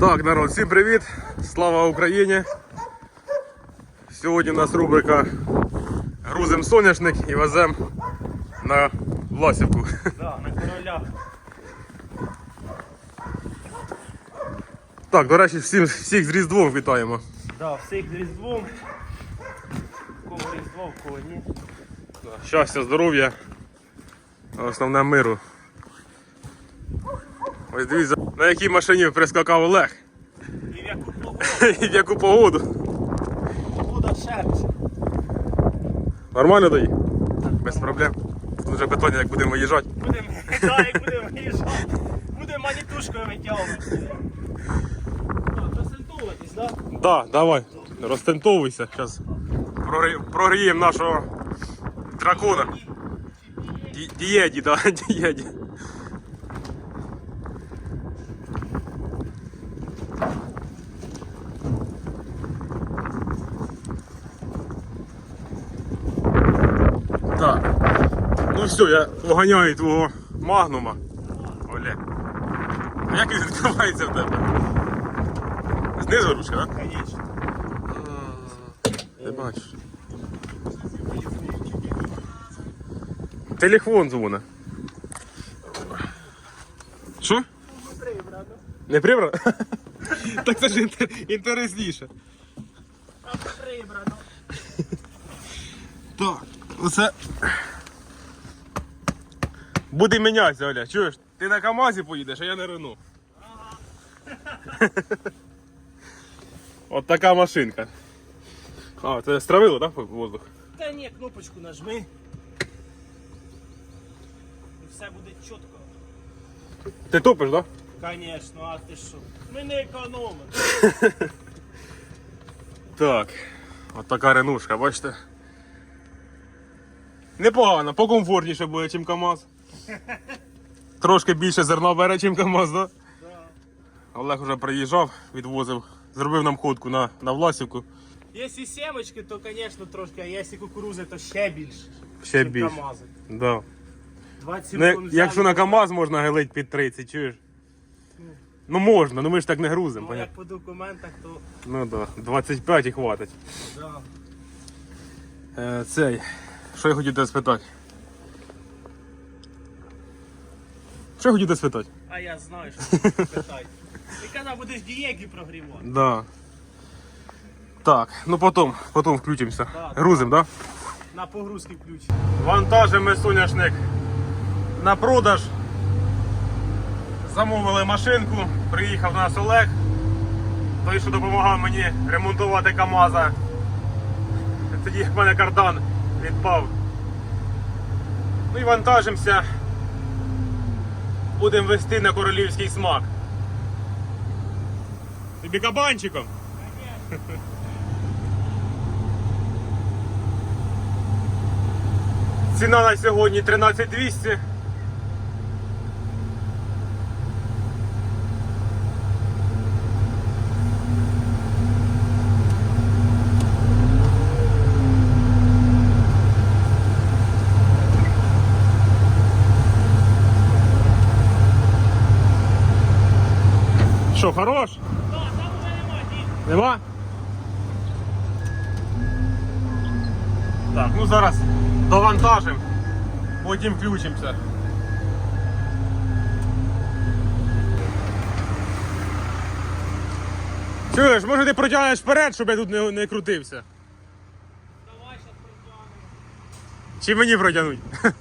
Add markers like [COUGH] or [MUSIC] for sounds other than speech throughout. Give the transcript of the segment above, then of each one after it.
Так, народ, всім привіт! Слава Україні! Сьогодні у нас рубрика Грузим соняшник і веземо на Власівку. Да, на. Так, до речі, всім, всіх з Різдвом вітаємо. Да, всіх з Різдвом. Кого Різдво, в кого ні. Щастя, здоров'я, а основне миру. Ось дивіться, на якій машині прискакав Олег І в яку погоду [LAUGHS] і в яку погоду. погода шерсть. Нормально дає? Без проблем. Тут вже питання, як будемо виїжджати. Будемо [LAUGHS] як будемо виїжджати. Будемо манітушкою витягувати. Ну, Консультуватись, да? Да, давай, розтентовуйся. Зараз прогріємо нашого дракона. Дієді, да, [LAUGHS] дієді. Все, я поганяю твого магнума. Оля. А як він відкривається в тебе? Знизу ручка, так? Конечно. Ти бачиш. Телефон дзвоне. Що? Не прибрано? [LAUGHS] так це ж інтер- інтересніше. Прибрано. Так, оце. Буде мінятися, Оля, чуєш? Ти на КАМАЗі поїдеш, а я на Рено. От така машинка. А, це стравило, так, воздух? Та ні, кнопочку нажми. І все буде чітко. Ти топиш, так? Конечно, а ти що? Ми не економимо. Так, от така ренушка, бачите? Непогано, покомфортніше буде, ніж КАМАЗ. [LAUGHS] Трошки більше зерна бере, ніж КАМАЗ, да? Да. Олег вже приїжджав, відвозив, зробив нам ходку на, на Власівку. Якщо сімочки, то, звісно, трошки, а якщо кукурузи, то ще більше. Ще чим більше. Камази. Да. 27 Ну, тонн якщо взяли, на КАМАЗ можна гелить під 30, чуєш? Ну можна, ну ми ж так не грузимо, Ну, понятно? як по документах, то Ну так, да, 25 і хватить. да. Е, цей, що я хотів тебе спитати? Що хотів спитати? А я знаю, що ти питай. Ти коли будеш дієги прогрівати. Да. Так, ну потом, потом включимся. Да, Грузим, да? На погрузки ключ. Вантажимо соняшник на продаж. Замовили машинку, приїхав нас Олег. Той, що допомагав мені ремонтувати КАМАЗа. Тоді як в мене кардан відпав. Ну і вантажимося. Будемо вести на королівський смак. Тобі кабанчиком. Ціна на сьогодні 13200. Хорош? Так, там вже нема дій. Нема? Так, ну зараз довантажимо, потім включимося. Чуєш, може ти протягнеш вперед, щоб я тут не, не крутився? Давай зараз протягнемо. Чи мені протягнуть? [LAUGHS] Давай,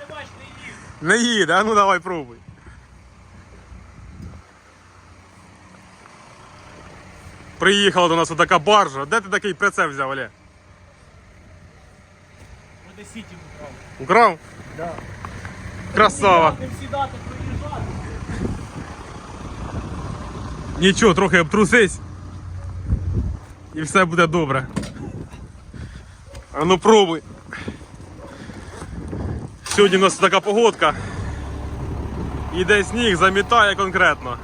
не бач, не їв. Не їде, а ну давай пробуй. Приїхала до нас отака баржа. Де ти такий прицеп взяв, Олег? Буде сіті вправо. Украв? Да. Красава. Не сідати, проїжджати. Нічого, трохи обтрусись. І все буде добре. А ну пробуй. Сьогодні у нас така погодка. Іде сніг, замітає конкретно.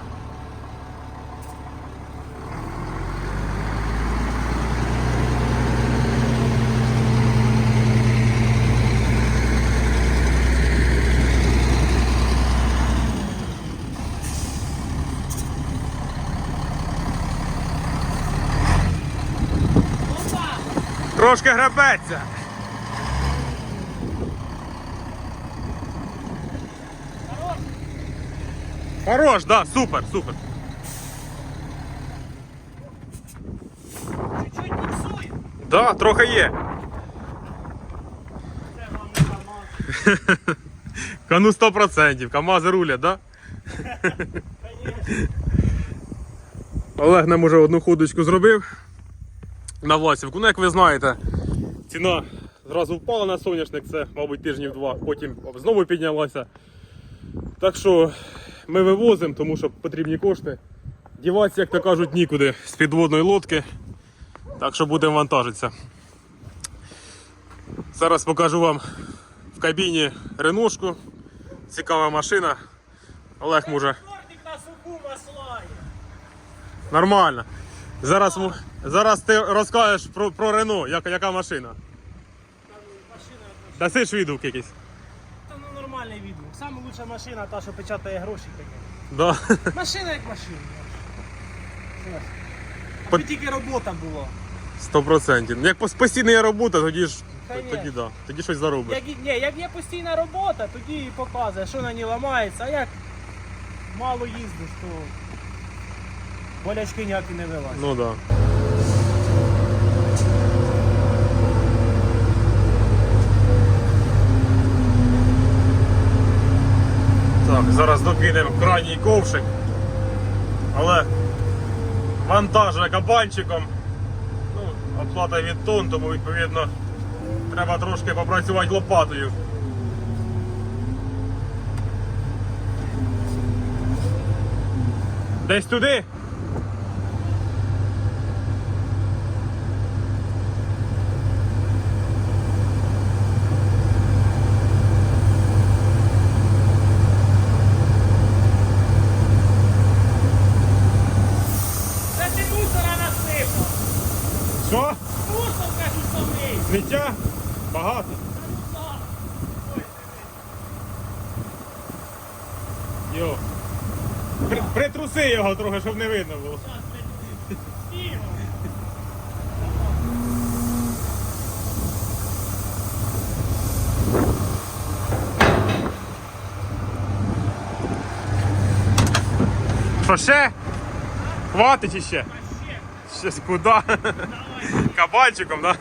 Трошки гребеться. Хорош. Хорош, да, супер, супер. Чуть-чуть буксує. Да, трохи є. Це вам не КамАЗ. Кану 100%. КамАЗи рулять, да? Олег нам уже одну ходочку зробив на Власівку. Ну, як ви знаєте, ціна зразу впала на соняшник, це, мабуть, тижнів два, потім знову піднялася. Так що ми вивозимо, тому що потрібні кошти. Діватися, як то кажуть, нікуди з підводної лодки. Так що будемо вантажитися. Зараз покажу вам в кабіні реношку. Цікава машина. Олег може. Нормально. Зараз, зараз ти розкажеш про, про Рено, як, яка машина. Там машина. Дасиш відгук якийсь. Та ну нормальний відгук. Саме лучша машина, та, що печатає гроші таке. Да. Машина як машина. По- тільки робота була. 100%. Як постійна є робота, тоді ж Конечно. тоді, да. тоді щось заробиш. Як, ні, як є постійна робота, тоді і показує, що на ній ламається, а як мало їздиш, то болячки ніякі не вилазять. Ну да. Так, зараз докинемо крайній ковшик. Але вантажує кабанчиком. Ну, оплата від тонн, тому відповідно треба трошки попрацювати лопатою. Десь туди. Це ти мусора насипав! Що? Мусор, кажу, самий! Сміття? Багато. Та ну так! Ой, Йо. При, його трохи, щоб не видно було. Що ще? Хватить чи ще? Куди? Кабанчиком, да?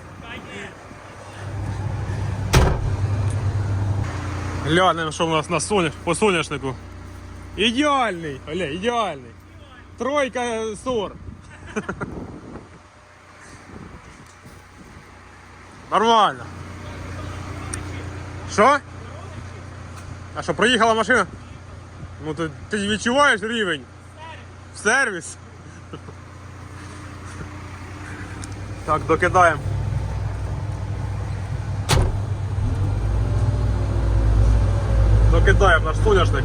Глянемо, що в нас на соня... по соняшнику. Ідеальний! Оля, ідеальний. Тройка сор. Нормально. Що? А що, проїхала машина? Ну ти, ти відчуваєш рівень? В сервіс? Так, докидаємо. Докидаємо наш соняшник.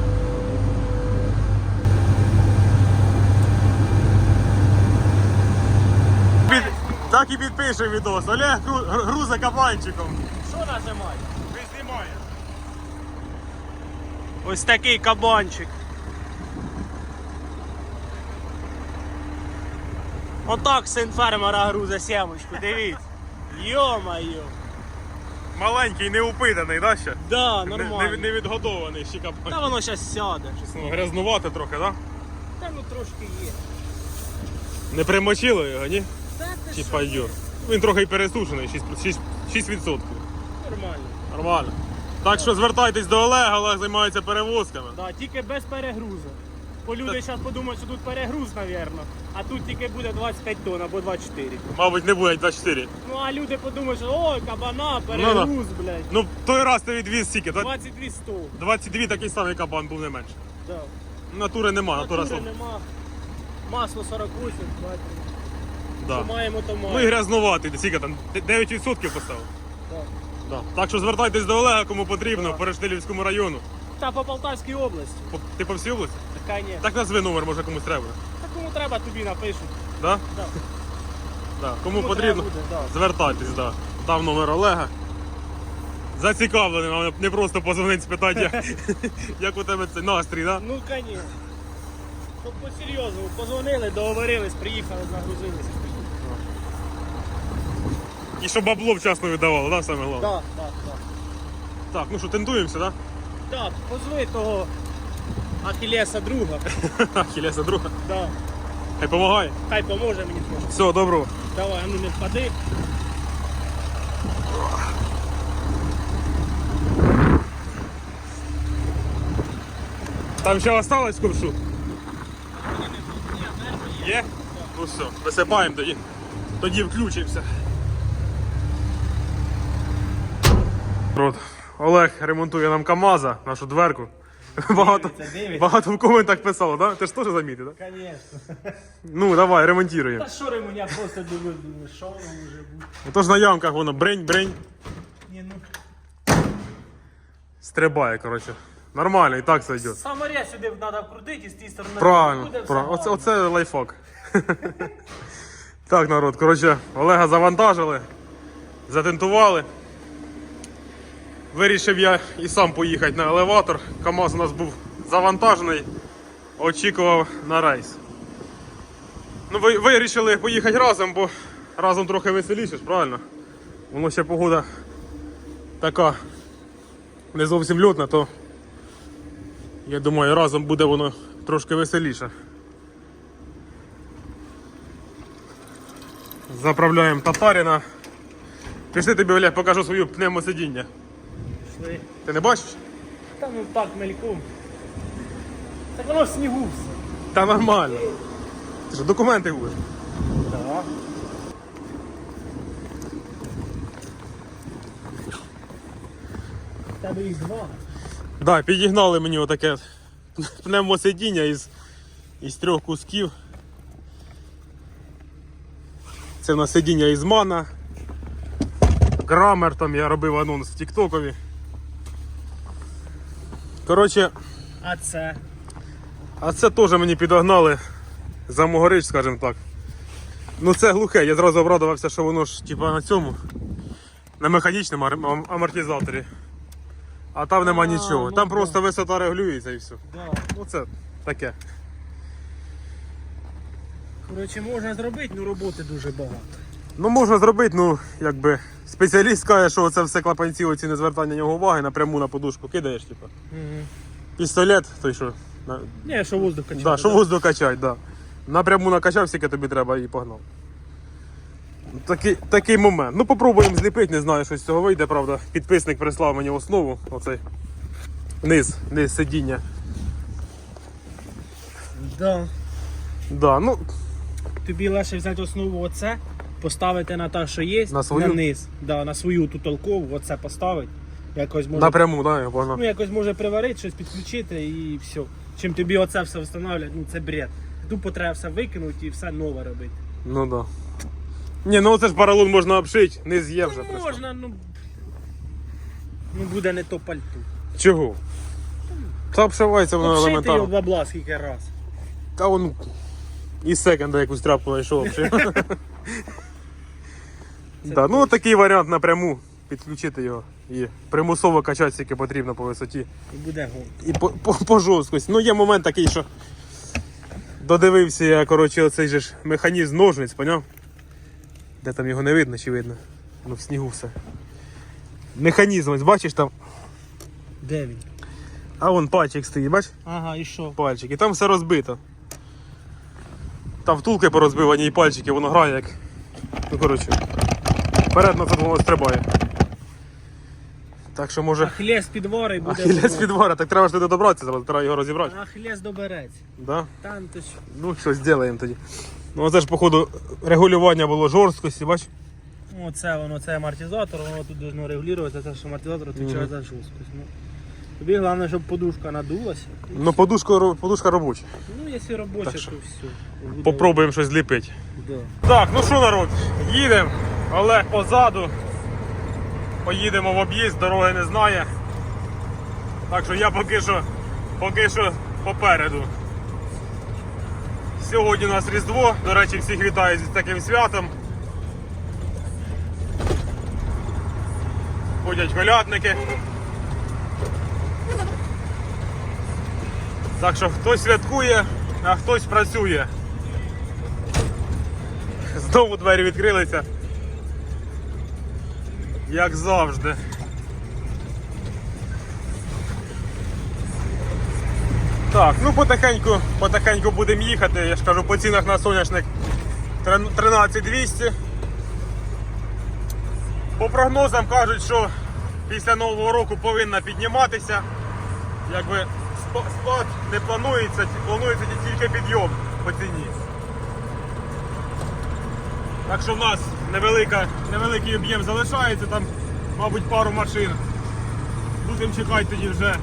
Під... Так і підпише відос. Олег гру... гру- кабанчиком. Що нажимай? Ви знімаєте. Ось такий кабанчик. Отак син фермера грузе сімочку, дивіться. Йо-моє. Маленький, неупитаний, да, ще? Да, нормально. не, не відгодований ще кабанчик. Та воно зараз сяде. Ну, грязнувати трохи, да? Та ну трошки є. Не примочило його, ні? Чи що? пайдер? Він трохи пересушений, 6%. 6, 6%. Нормально. Нормально. Так що звертайтесь до Олега, Олег займається перевозками. Да, тільки без перегрузу. Бо люди зараз подумають, що тут перегруз, мабуть. А тут тільки буде 25 тонн або 24. Мабуть, не буде 24. Ну а люди подумають, що ой, кабана, перегруз, блядь. Ну, той раз ти відвіз стільки, та 22 100. 22 такий самий кабан був не менше. Да. Натури нема, натура Натури нема. Масло 48, бачите. Да. Що маємо, то маємо. Ну і грязнуватий, скільки там 9% поставив. Да. Да. Так що звертайтесь до Олега, кому потрібно, по Рештилівському району. Та по Полтавській області. По- Ти по всій області? Така ні. Так назви номер, може комусь треба. Та кому треба, тобі напишуть. Да? Да. [LAUGHS] Да. Кому Кому потрібно, треба буде, да. звертайтесь, да. Там номер Олега. Зацікавлений, вам не просто позвонити спитати, як, [LAUGHS] [LAUGHS] як у тебе цей настрій, да? Ну, звісно. Щоб по-серйозному позвонили, договорились, приїхали, загрузилися. І щоб бабло вчасно видавало, да, саме головне? Так, так, так. Так, ну що, тентуємося, да? Так, позви того Ахілеса друга. [LAUGHS] Хілеса друга. Да. Хай помагає. Хай поможе мені трошки. Все, доброго. Давай, а ну не впади. Там ще осталось ковшу? Є? Ну все, висипаємо тоді. Тоді включимося. Рот. Олег ремонтує нам КАМАЗа, нашу дверку. Багато, Дивиться, багато в коментах писало, да? Ти ж теж замітив, да? Звісно. Ну, давай, ремонтуємо. Та що ремонт, я просто дивлюсь, думаю, що воно може бути. Тож на ямках воно брень, брень, Ні, ну. стрибає, коротше. Нормально, і так все йде. Самаря сюди треба вкрутити і з тієї сторони. Правильно, буде все правильно. Оце, гарно. оце лайфхак. [LAUGHS] так, народ, коротше, Олега завантажили, затентували. Вирішив я і сам поїхати на елеватор. КАМАЗ у нас був завантажений, очікував на рейс. Ну, ви вирішили поїхати разом, бо разом трохи веселіше, правильно? Воно ще погода така не зовсім льотна, то я думаю, разом буде воно трошки веселіше. Заправляємо татаріна. Пішли тобі, Олег, покажу свою пневмосидіння. Пішли. Ти не бачиш? Та ну так, мельком. Так воно в снігу все. Та нормально. Ти що, документи будеш? Так. Тебе їх два. Да, підігнали мені отаке пневмосидіння із, із трьох кусків. Це в нас сидіння із мана. Грамер там я робив анонс в Тіктокові. Коротше, А це. а це теж мені підогнали за могорич, скажімо так. Ну це глухе, я зразу обрадувався, що воно ж типа на цьому. На механічному ар- ам- амортизаторі. А там нема А, нічого. ну Там да. просто висота регулюється і все. Да. Ну це таке. Коротше, можна зробити, ну роботи дуже багато. Ну можна зробити, ну якби спеціаліст каже, що це все клапанці, оці не звертання нього уваги, напряму на подушку кидаєш, типу. Угу. Пістолет, той що. На... Ні, що воздух качає. Да, що воздух качать, да. Напряму накачав, скільки тобі треба і погнав. Такий, такий момент. Ну попробуємо зліпити, не знаю, що з цього вийде, правда. Підписник прислав мені основу, оцей низ, низ сидіння. Да. Да, ну, Тобі легше взяти основу оце, поставити на те, що є, На свою? низ. Да, на свою ту толкову, оце поставити. Якось може, напряму, да, я погнав. ну, якось може приварити, щось підключити і все. Чим тобі оце все встановлювати, ну це бред. Тупо треба все викинути і все нове робити. Ну да. Ні, ну оце ж паралон можна обшити, низ є вже. Ну, просто. можна, ну. Ну буде не то пальто. Чого? Та обшивається воно Обшити його бабла скільки раз. Та он із секонда якусь тряпку знайшов. взагалі. [LAUGHS] да, ну такий варіант напряму підключити його і примусово качати, скільки потрібно по висоті. І буде гон. І по, по, по жорсткості. Ну є момент такий, що додивився я, коротше, оцей же ж механізм ножниць, поняв? Де там його не видно чи видно? Ну в снігу все. Механізм, ось бачиш там, Де він? а вон пальчик стоїть, бачиш? Ага, і що? пальчики, там все розбито. Там втулки порозбивані і пальчики, воно грає як. Ну коротше. Вперед назад воно стрибає. Так що може. Ахілес підвори і буде. Ахілес гон. підвара, так треба ж туди добратися, зараз треба його розібрати. Ахілес добереться. Да? Там то що. Ну що зробимо тоді. Ну оце ж походу регулювання було жорсткості, бач? Ну, це воно, це амортизатор, воно тут должно регулюватися, це ж амортизатор відповідає Мгм. за жорсткость. Ну, тобі головне, щоб подушка надулася. Ну подушка, подушка робоча. Ну, якщо робоча, Так то все. Буде- Попробуємо щось зліпити. Да. Так, ну що народ, їдемо. Олег позаду. Поїдемо в об'їзд, дороги не знає. Так що я поки що, поки що попереду. Сьогодні у нас Різдво, до речі, всіх вітаю з таким святом. Ходять колядники. Так що хтось святкує, а хтось працює. Знову двері відкрилися. Як завжди. Так, ну потихеньку, потихеньку будемо їхати. Я ж кажу, по цінах на соняшник 13200. По прогнозам кажуть, що після Нового року повинна підніматися. Якби спад не планується, планується тільки підйом по ціні. Так що в нас невелика, невеликий об'єм залишається, там, мабуть, пару машин. Будемо чекати тоді вже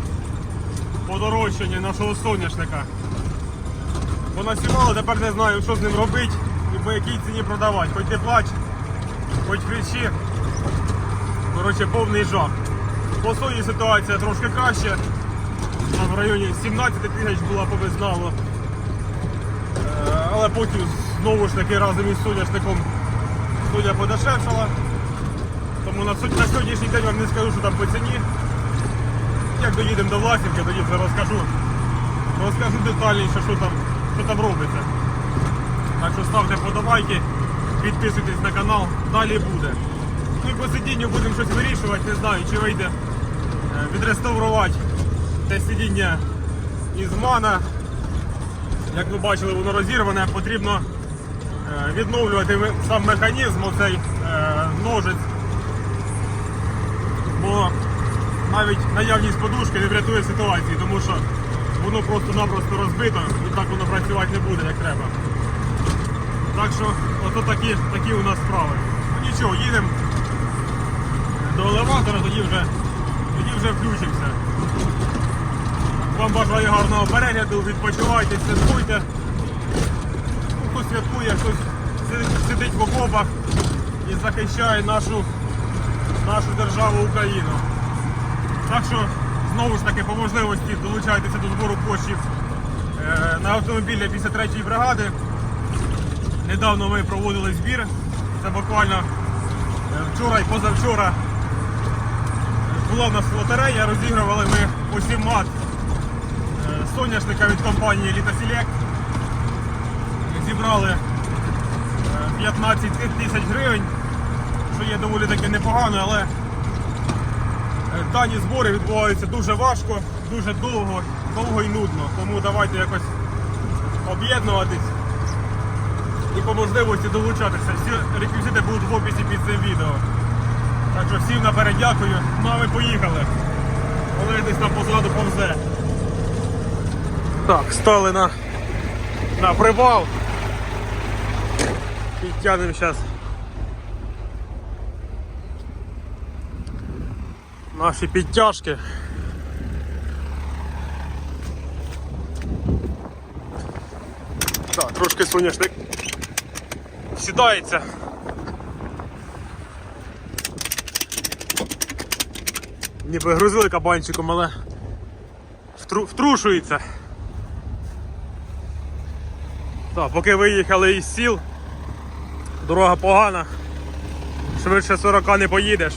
подорожчання нашого соняшника. Бо насівало, тепер не знаю, що з ним робити і по якій ціні продавати. Хоч ти плач, хоч кричи. Коротше, повний жах. По сої ситуація трошки краще. Там в районі 17 тисяч була по безналу. Е, Але потім знову ж таки разом із соняшником соня подешевшала. Тому на, сьогодні- на сьогоднішній день вам не скажу, що там по ціні. Як доїдемо до Власівки, тоді вже розкажу. Розкажу детальніше, що там, що там робиться. Так що ставте подобайки, підписуйтесь на канал, далі буде. Ну і по сидінню будемо щось вирішувати, не знаю, чи вийде е, відреставрувати те сидіння із мана. Як ви бачили, воно розірване, потрібно відновлювати сам механізм, оцей е, ножиць. Бо навіть наявність подушки не врятує ситуації, тому що воно просто-напросто розбито і так воно працювати не буде, як треба. Так що, ото такі, такі у нас справи. Ну нічого, їдемо до елеватора, тоді вже, тоді вже включимося. Вам бажаю гарного перегляду, відпочивайте, святкуйте. Хтось святкує, хтось сидить- в окопах і захищає нашу, нашу державу Україну. Так що, знову ж таки, по можливості долучайтеся до збору коштів е, на автомобіль для 53-ї бригади. Недавно ми проводили збір. Це буквально е, вчора і позавчора була в нас лотерея, розігрували ми усім мат е, соняшника від компанії Select. Зібрали е, 15 тисяч гривень, що є доволі таки непогано, але е, дані збори відбуваються дуже важко, дуже довго, довго і нудно. Тому давайте якось об'єднуватись і по можливості долучатися. Всі реквізити будуть в описі під цим відео. Так що всім наперед дякую. Ну а ми поїхали. Коли десь там позаду повзе. Так, стали на, на привал. Підтягнемо зараз. Наші підтяжки. Так, трошки соняшник сідається. Ніби грузили кабанчиком, але втру, втрушується. Так, поки виїхали із сіл, дорога погана, швидше 40 не поїдеш.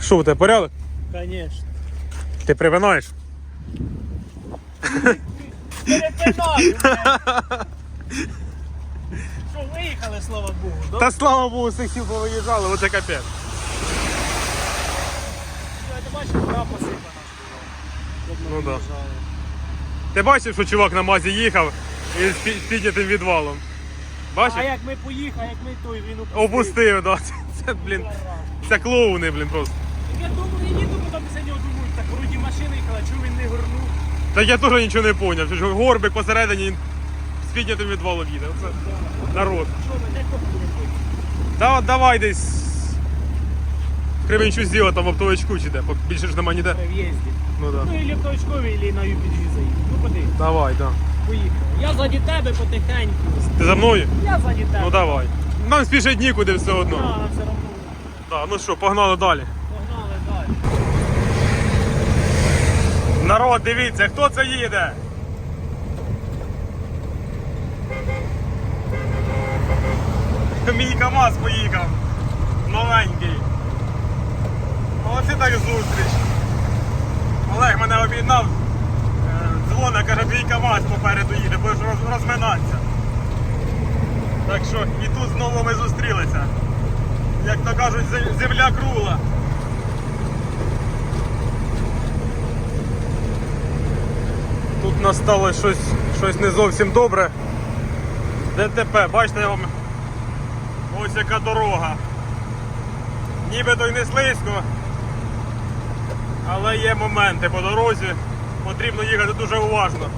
Що у тебе порядок? Звісно. Ти припинаєш? Перепинаю. [LAUGHS] Що, виїхали, слава Богу, да? Та слава Богу, цих сіл повиїжджали, оце капець. Бачиш, посипана. Ну да. Ти бачив, що чувак на мазі їхав із пі- піднятим відвалом? Бачив? А як ми поїхали, як ми той, він опустив. Опустив, да. Це, це, блін, це клоуни, блін, просто. Я думаю, я їду, потім після нього думаю, так вроді машина їхала, чому він не горнув? Та я теж нічого не зрозумів. Що горбик посередині він з піднятим відвалом їде. Оце народ. Що ми, де копили? Та давай десь. Кременчу зіла там в оптовичку чи де, більше ж нема ніде. При в'їзді. Ну да. Ну, і літочкові, і на UPG заїду. Ну, подивись, Давай, да. поїхали. Я ззаді тебе потихеньку. Ти за мною? Я ззаді тебе. Ну давай. Нам спішить нікуди все одно. все одно. Да, ну що, погнали далі. Погнали далі. Народ, дивіться, хто це їде? Мій КАМАЗ поїхав. Новенький. Оце зустріч. Олег мене об'єднав. Е, Дзвона, каже, двій КАМАЗ попереду їде, будеш розминатися. Так що і тут знову ми зустрілися. Як то кажуть, земля кругла. Тут настало щось, щось не зовсім добре. ДТП, бачите, я вам ось яка дорога. Нібито й не слизько, але є моменти по дорозі. Потрібно їхати дуже уважно.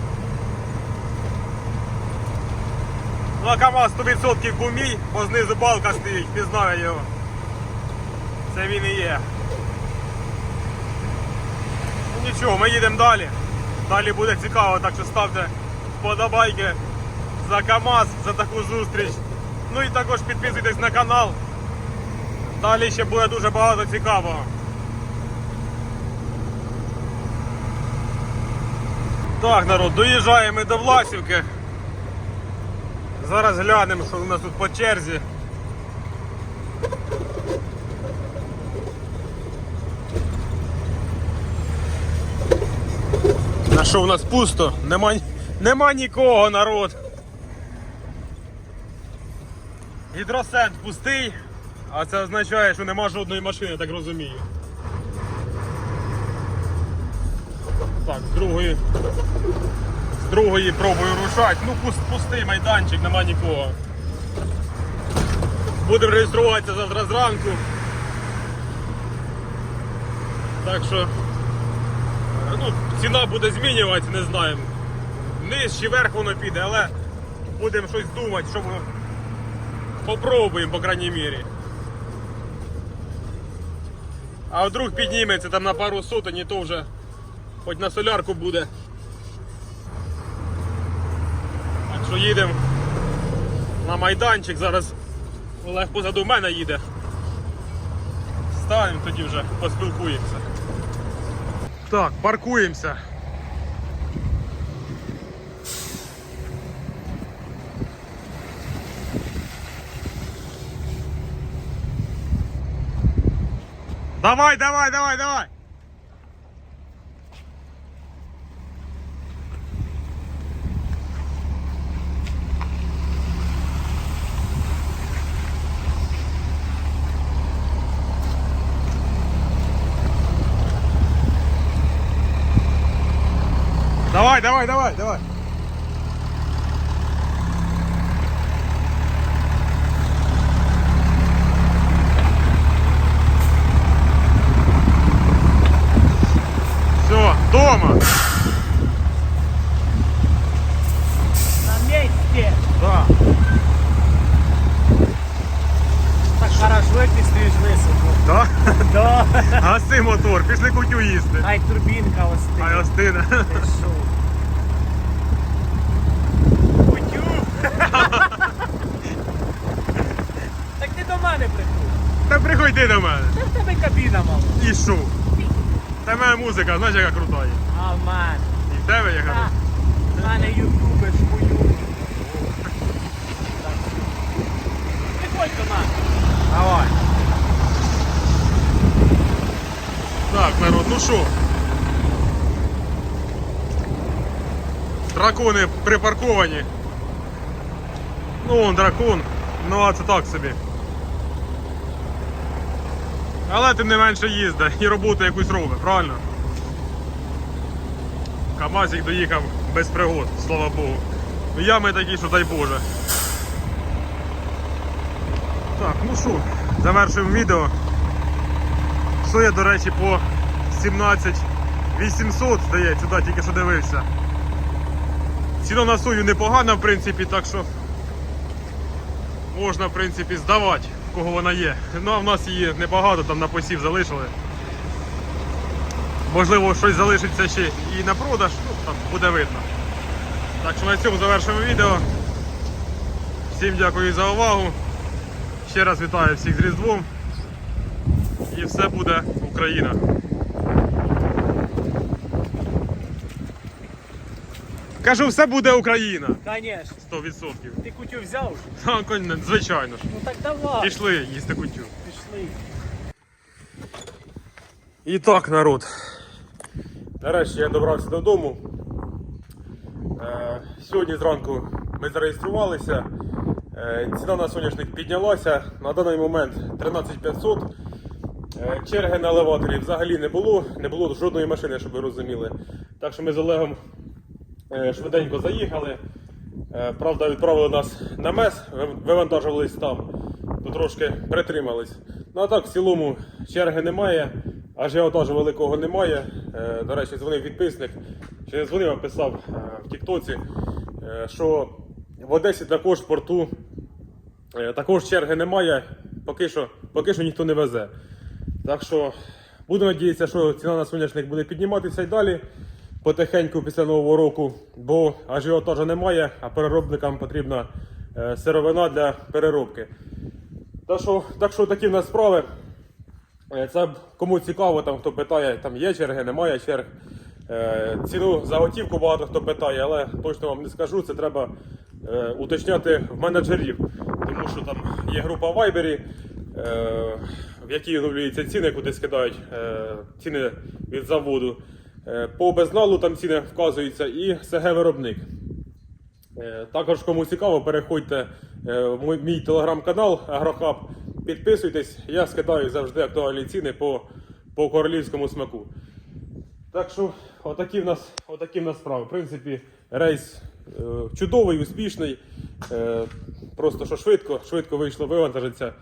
Ну, КАМАЗ 100% був мій, бо знизу балка стоїть, пізнаю його. Це він і є. Ну нічого, ми їдемо далі. Далі буде цікаво, так що ставте вподобайки за КАМАЗ, за таку зустріч. Ну і також підписуйтесь на канал. Далі ще буде дуже багато цікавого. Так, народ, доїжджаємо ми до Власівки. Зараз глянемо, що у нас тут по черзі. А що у нас пусто? Нема, нема нікого, народ. Гідросент пустий, а це означає, що нема жодної машини, так розумію. Так, з другої. З другої пробую рушати. Ну, пуст, пустий майданчик, нема нікого. Будемо реєструватися завтра зранку. Так що. Ну, ціна буде змінюватися, не знаємо. Вниз чи вверх воно піде, але будемо щось думати, щоб попробуємо, по крайній мірі. А вдруг підніметься там на пару сотень, і то вже хоч на солярку буде. Так що їдемо на майданчик, зараз Олег позаду мене їде. Станемо тоді вже поспілкуємося. Так, паркуємося. Давай, давай, давай, давай. Давай, давай, давай, давай. Все, дома. На месте. Да. Так хорошо, як ти стоїш високо. Да? [LAUGHS] Да. Гаси мотор, пішли кутю їсти. Ай, турбінка остила. Ай, остине. Ти що? Та до мене. Це в тебе кабіна мала. І що? Та в мене музика, знаєш, яка крута є. А в мене. І в тебе яка. Так. В мене. Приходь до мене. Давай. Так, народ, ну що? Дракони припарковані. Ну, он дракон. Ну, а це так собі. Але тим не менше їздить і роботу якусь робить, правильно? Камазик доїхав без пригод, слава Богу. Ну ями такі, що дай Боже. Так, ну що, завершуємо відео. Соя, до речі, по 17 800, здається, да, тільки що дивився. Ціна на сою непогана, в принципі, так що можна, в принципі, здавати, кого вона є. Ну, а в нас її небагато, там на посів залишили. Можливо, щось залишиться ще і на продаж, ну, там буде видно. Так що на цьому завершимо відео. Всім дякую за увагу. Ще раз вітаю всіх з Різдвом. І все буде Україна. Кажу, все буде Україна. Конечно. 100%. Ти кутю взяв? Кон- звичайно ж. Ну так давай. Пішли їсти кутю. Пішли. І так, народ. Нарешті я добрався додому. Е, Сьогодні зранку ми зареєструвалися. Е, Ціна на соняшник піднялася. На даний момент 13500. Е, Черги на елеваторі взагалі не було, не було жодної машини, щоб ви розуміли. Так що ми з Олегом швиденько заїхали. Е, Правда, відправили нас на мес, вивантажувались там, то трошки притримались. Ну а так, в цілому черги немає, ажіотажу великого немає. Е, До речі, дзвонив підписник, чи не дзвонив, а писав е, в Тіктоці, е, що в Одесі також в порту е, також черги немає, поки що, поки що ніхто не везе. Так що буду надіятися, що ціна на соняшник буде підніматися й далі потихеньку після нового року, бо ажіотажу немає, а переробникам потрібна е, сировина для переробки. Так що, так що такі в нас справи. Е, Це кому цікаво, там хто питає, там є черги, немає черг. Е, Ціну за готівку багато хто питає, але точно вам не скажу, це треба уточняти в менеджерів. Тому що там є група в Viber, е, в якій оновлюються ціни, куди скидають ціни від заводу. Е, По безналу там ціни вказуються і СГ виробник. Е, Також, кому цікаво, переходьте е, в мій- телеграм-канал Агрохаб. Підписуйтесь, я скидаю завжди актуальні ціни по, по королівському смаку. Так що, отакі в нас, отакі в нас справи. В принципі, рейс чудовий, успішний. Просто що швидко, швидко вийшло вивантажитися.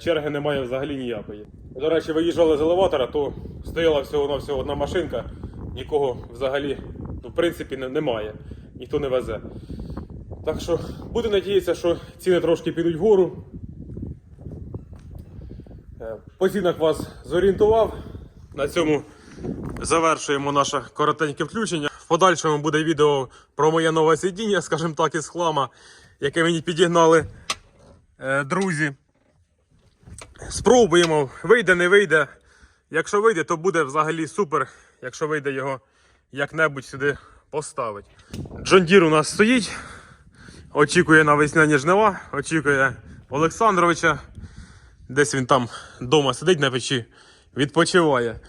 Черги немає взагалі ніякої. До речі, виїжджали з елеватора, то стояла всього на всього одна машинка, нікого взагалі, ну, в принципі, немає. Ніхто не везе. Так що буду надіятися, що ціни трошки підуть вгору. Е, По вас зорієнтував. На цьому завершуємо наше коротеньке включення. В подальшому буде відео про моє нове сидіння, скажімо так, із хлама, яке мені підігнали е, друзі. Спробуємо, вийде, не вийде. Якщо вийде, то буде взагалі супер. Якщо вийде його як-небудь сюди поставити. Джон Дір у нас стоїть. Очікує на весняні жнива, очікує Олександровича. Десь він там вдома сидить на печі, відпочиває.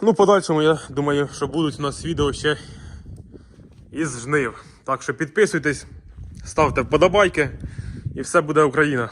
Ну, подальшому, я думаю, що будуть у нас відео ще із жнив. Так що підписуйтесь, ставте вподобайки і все буде Україна.